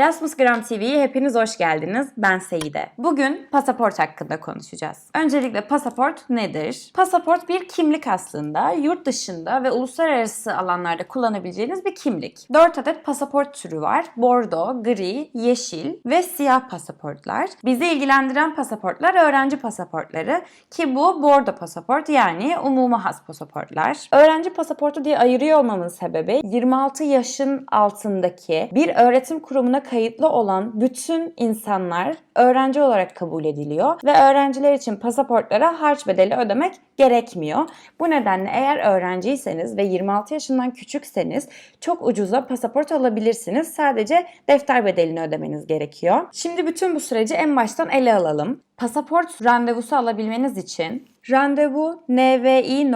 Erasmus Gram TV'ye hepiniz hoş geldiniz. Ben Seyide. Bugün pasaport hakkında konuşacağız. Öncelikle pasaport nedir? Pasaport bir kimlik aslında. Yurt dışında ve uluslararası alanlarda kullanabileceğiniz bir kimlik. 4 adet pasaport türü var. Bordo, gri, yeşil ve siyah pasaportlar. Bizi ilgilendiren pasaportlar öğrenci pasaportları ki bu bordo pasaport yani umuma has pasaportlar. Öğrenci pasaportu diye ayırıyor olmamın sebebi 26 yaşın altındaki bir öğretim kurumuna kayıtlı olan bütün insanlar öğrenci olarak kabul ediliyor ve öğrenciler için pasaportlara harç bedeli ödemek gerekmiyor. Bu nedenle eğer öğrenciyseniz ve 26 yaşından küçükseniz çok ucuza pasaport alabilirsiniz. Sadece defter bedelini ödemeniz gerekiyor. Şimdi bütün bu süreci en baştan ele alalım. Pasaport randevusu alabilmeniz için randevu nvi.gov.tr'ye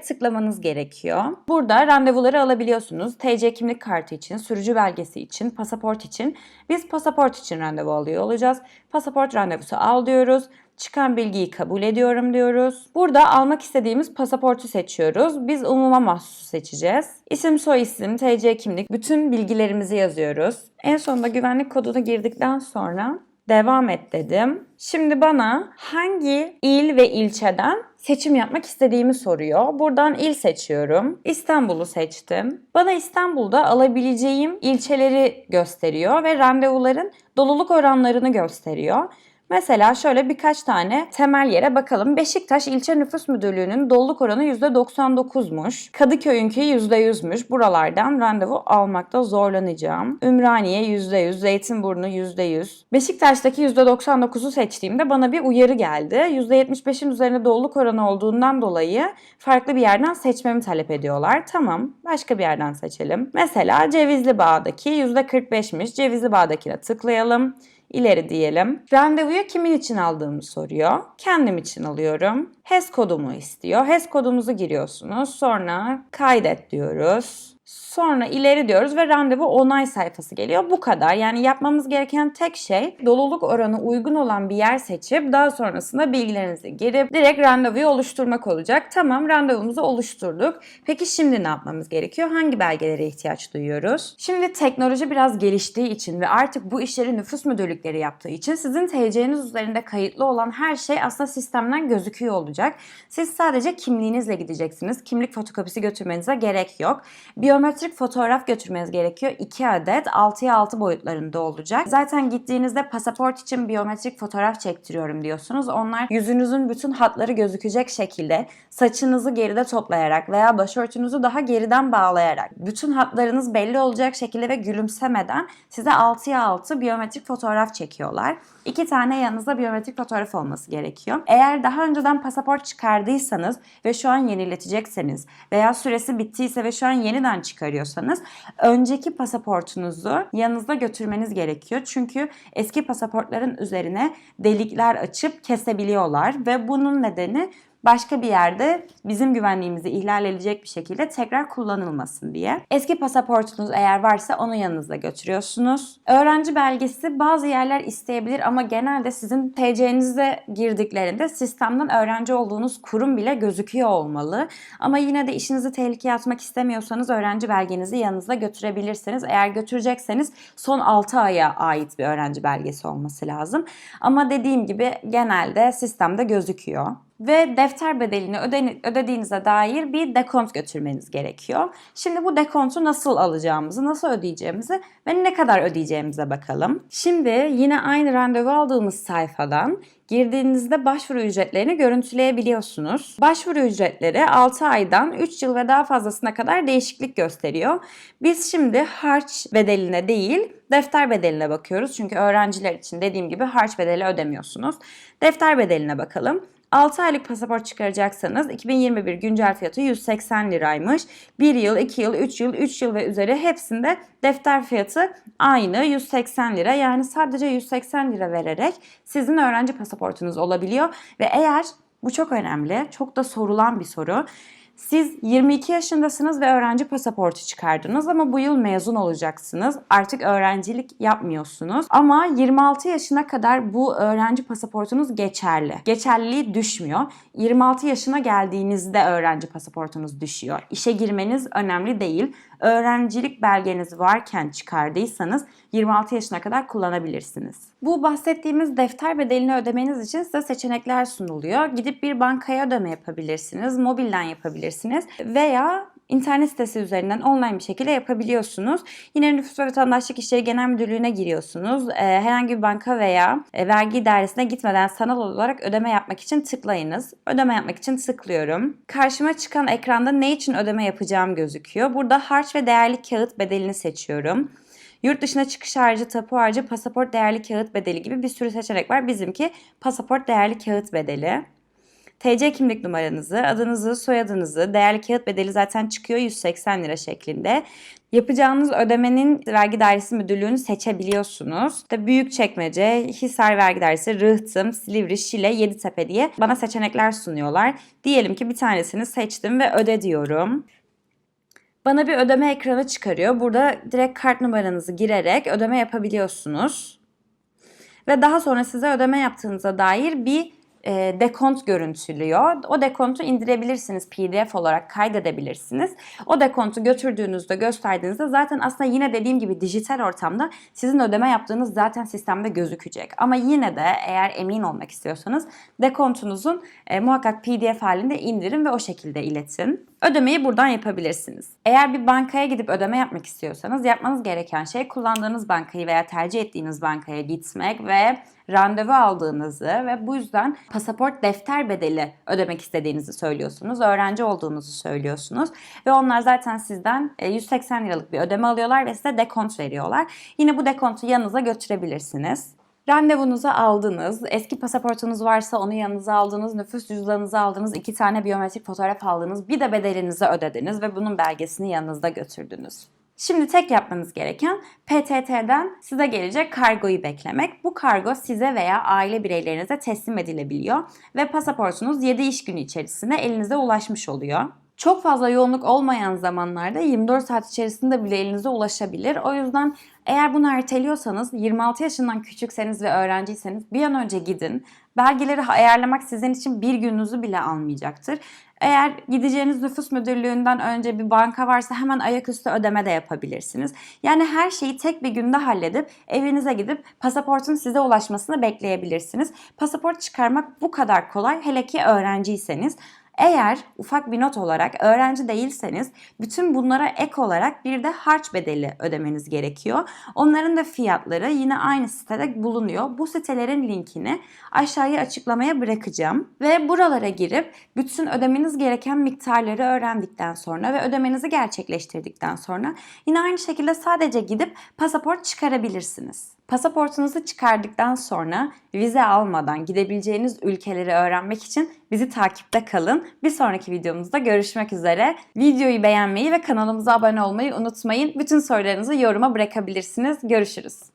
tıklamanız gerekiyor. Burada randevuları alabiliyorsunuz. TC kimlik kartı için, sürücü belgesi için, pasaport için. Biz pasaport için randevu alıyor olacağız. Pasaport randevusu al diyoruz. Çıkan bilgiyi kabul ediyorum diyoruz. Burada almak istediğimiz pasaportu seçiyoruz. Biz umuma mahsusu seçeceğiz. İsim, soy isim, TC kimlik bütün bilgilerimizi yazıyoruz. En sonunda güvenlik kodunu girdikten sonra devam et dedim. Şimdi bana hangi il ve ilçeden seçim yapmak istediğimi soruyor. Buradan il seçiyorum. İstanbul'u seçtim. Bana İstanbul'da alabileceğim ilçeleri gösteriyor ve randevuların doluluk oranlarını gösteriyor. Mesela şöyle birkaç tane temel yere bakalım. Beşiktaş İlçe Nüfus Müdürlüğü'nün doluluk oranı %99'muş. Kadıköy'ünki %100'müş. Buralardan randevu almakta zorlanacağım. Ümraniye %100, Zeytinburnu %100. Beşiktaş'taki %99'u seçtiğimde bana bir uyarı geldi. %75'in üzerinde doluluk oranı olduğundan dolayı farklı bir yerden seçmemi talep ediyorlar. Tamam, başka bir yerden seçelim. Mesela Cevizli Bağ'daki %45'miş. Cevizli Bağ'dakine tıklayalım. İleri diyelim. Randevuyu kimin için aldığımı soruyor. Kendim için alıyorum. HES kodumu istiyor. HES kodumuzu giriyorsunuz. Sonra kaydet diyoruz. Sonra ileri diyoruz ve randevu onay sayfası geliyor. Bu kadar. Yani yapmamız gereken tek şey doluluk oranı uygun olan bir yer seçip daha sonrasında bilgilerinizi girip direkt randevuyu oluşturmak olacak. Tamam randevumuzu oluşturduk. Peki şimdi ne yapmamız gerekiyor? Hangi belgelere ihtiyaç duyuyoruz? Şimdi teknoloji biraz geliştiği için ve artık bu işleri nüfus müdürlükleri yaptığı için sizin TC'niz üzerinde kayıtlı olan her şey aslında sistemden gözüküyor olacak. Siz sadece kimliğinizle gideceksiniz. Kimlik fotokopisi götürmenize gerek yok. Biyometrik fotoğraf götürmeniz gerekiyor. 2 adet 6'ya 6 boyutlarında olacak. Zaten gittiğinizde pasaport için biyometrik fotoğraf çektiriyorum diyorsunuz. Onlar yüzünüzün bütün hatları gözükecek şekilde saçınızı geride toplayarak veya başörtünüzü daha geriden bağlayarak bütün hatlarınız belli olacak şekilde ve gülümsemeden size 6'ya 6 biyometrik fotoğraf çekiyorlar. İki tane yanınızda biyometrik fotoğraf olması gerekiyor. Eğer daha önceden pasaport çıkardıysanız ve şu an yeniletecekseniz veya süresi bittiyse ve şu an yeniden çıkarıyorsanız önceki pasaportunuzu yanınızda götürmeniz gerekiyor. Çünkü eski pasaportların üzerine delikler açıp kesebiliyorlar ve bunun nedeni başka bir yerde bizim güvenliğimizi ihlal edecek bir şekilde tekrar kullanılmasın diye. Eski pasaportunuz eğer varsa onu yanınızda götürüyorsunuz. Öğrenci belgesi bazı yerler isteyebilir ama genelde sizin TC'nize girdiklerinde sistemden öğrenci olduğunuz kurum bile gözüküyor olmalı. Ama yine de işinizi tehlikeye atmak istemiyorsanız öğrenci belgenizi yanınızda götürebilirsiniz. Eğer götürecekseniz son 6 aya ait bir öğrenci belgesi olması lazım. Ama dediğim gibi genelde sistemde gözüküyor ve defter bedelini öde, ödediğinize dair bir dekont götürmeniz gerekiyor. Şimdi bu dekontu nasıl alacağımızı, nasıl ödeyeceğimizi ve ne kadar ödeyeceğimize bakalım. Şimdi yine aynı randevu aldığımız sayfadan girdiğinizde başvuru ücretlerini görüntüleyebiliyorsunuz. Başvuru ücretleri 6 aydan 3 yıl ve daha fazlasına kadar değişiklik gösteriyor. Biz şimdi harç bedeline değil defter bedeline bakıyoruz. Çünkü öğrenciler için dediğim gibi harç bedeli ödemiyorsunuz. Defter bedeline bakalım. 6 aylık pasaport çıkaracaksanız 2021 güncel fiyatı 180 liraymış. 1 yıl, 2 yıl, 3 yıl, 3 yıl ve üzeri hepsinde defter fiyatı aynı 180 lira. Yani sadece 180 lira vererek sizin öğrenci pasaportunuz olabiliyor. Ve eğer bu çok önemli, çok da sorulan bir soru Siz 22 yaşındasınız ve öğrenci pasaportu çıkardınız ama bu yıl mezun olacaksınız. Artık öğrencilik yapmıyorsunuz. Ama 26 yaşına kadar bu öğrenci pasaportunuz geçerli. Geçerliliği düşmüyor. 26 yaşına geldiğinizde öğrenci pasaportunuz düşüyor. İşe girmeniz önemli değil. Öğrencilik belgeniz varken çıkardıysanız 26 yaşına kadar kullanabilirsiniz. Bu bahsettiğimiz defter bedelini ödemeniz için size seçenekler sunuluyor. Gidip bir bankaya ödeme yapabilirsiniz, mobilden yapabilirsiniz veya internet sitesi üzerinden online bir şekilde yapabiliyorsunuz. Yine Nüfus ve Vatandaşlık İşleri Genel Müdürlüğü'ne giriyorsunuz. Ee, herhangi bir banka veya e, vergi dairesine gitmeden sanal olarak ödeme yapmak için tıklayınız. Ödeme yapmak için tıklıyorum. Karşıma çıkan ekranda ne için ödeme yapacağım gözüküyor. Burada harç ve değerli kağıt bedelini seçiyorum. Yurt dışına çıkış harcı, tapu harcı, pasaport değerli kağıt bedeli gibi bir sürü seçenek var. Bizimki pasaport değerli kağıt bedeli. TC kimlik numaranızı, adınızı, soyadınızı, değerli kağıt bedeli zaten çıkıyor 180 lira şeklinde. Yapacağınız ödemenin vergi dairesi müdürlüğünü seçebiliyorsunuz. İşte Büyükçekmece, Hisar Vergi Dairesi, Rıhtım, Silivri, Şile, Yeditepe diye bana seçenekler sunuyorlar. Diyelim ki bir tanesini seçtim ve öde diyorum. Bana bir ödeme ekranı çıkarıyor. Burada direkt kart numaranızı girerek ödeme yapabiliyorsunuz. Ve daha sonra size ödeme yaptığınıza dair bir e, dekont görüntülüyor. O dekontu indirebilirsiniz. PDF olarak kaydedebilirsiniz. O dekontu götürdüğünüzde gösterdiğinizde zaten aslında yine dediğim gibi dijital ortamda sizin ödeme yaptığınız zaten sistemde gözükecek. Ama yine de eğer emin olmak istiyorsanız dekontunuzun e, muhakkak PDF halinde indirin ve o şekilde iletin. Ödemeyi buradan yapabilirsiniz. Eğer bir bankaya gidip ödeme yapmak istiyorsanız yapmanız gereken şey kullandığınız bankayı veya tercih ettiğiniz bankaya gitmek ve randevu aldığınızı ve bu yüzden pasaport defter bedeli ödemek istediğinizi söylüyorsunuz. Öğrenci olduğunuzu söylüyorsunuz ve onlar zaten sizden e, 180 liralık bir ödeme alıyorlar ve size dekont veriyorlar. Yine bu dekontu yanınıza götürebilirsiniz. Randevunuzu aldınız, eski pasaportunuz varsa onu yanınıza aldınız, nüfus cüzdanınızı aldınız, iki tane biyometrik fotoğraf aldınız, bir de bedelinizi ödediniz ve bunun belgesini yanınızda götürdünüz. Şimdi tek yapmanız gereken PTT'den size gelecek kargoyu beklemek. Bu kargo size veya aile bireylerinize teslim edilebiliyor ve pasaportunuz 7 iş günü içerisinde elinize ulaşmış oluyor. Çok fazla yoğunluk olmayan zamanlarda 24 saat içerisinde bile elinize ulaşabilir. O yüzden eğer bunu erteliyorsanız 26 yaşından küçükseniz ve öğrenciyseniz bir an önce gidin. Belgeleri ayarlamak sizin için bir gününüzü bile almayacaktır. Eğer gideceğiniz nüfus müdürlüğünden önce bir banka varsa hemen ayaküstü ödeme de yapabilirsiniz. Yani her şeyi tek bir günde halledip evinize gidip pasaportun size ulaşmasını bekleyebilirsiniz. Pasaport çıkarmak bu kadar kolay hele ki öğrenciyseniz. Eğer ufak bir not olarak öğrenci değilseniz bütün bunlara ek olarak bir de harç bedeli ödemeniz gerekiyor. Onların da fiyatları yine aynı sitede bulunuyor. Bu sitelerin linkini aşağıya açıklamaya bırakacağım. Ve buralara girip bütün ödemeniz gereken miktarları öğrendikten sonra ve ödemenizi gerçekleştirdikten sonra yine aynı şekilde sadece gidip pasaport çıkarabilirsiniz. Pasaportunuzu çıkardıktan sonra vize almadan gidebileceğiniz ülkeleri öğrenmek için bizi takipte kalın. Bir sonraki videomuzda görüşmek üzere. Videoyu beğenmeyi ve kanalımıza abone olmayı unutmayın. Bütün sorularınızı yoruma bırakabilirsiniz. Görüşürüz.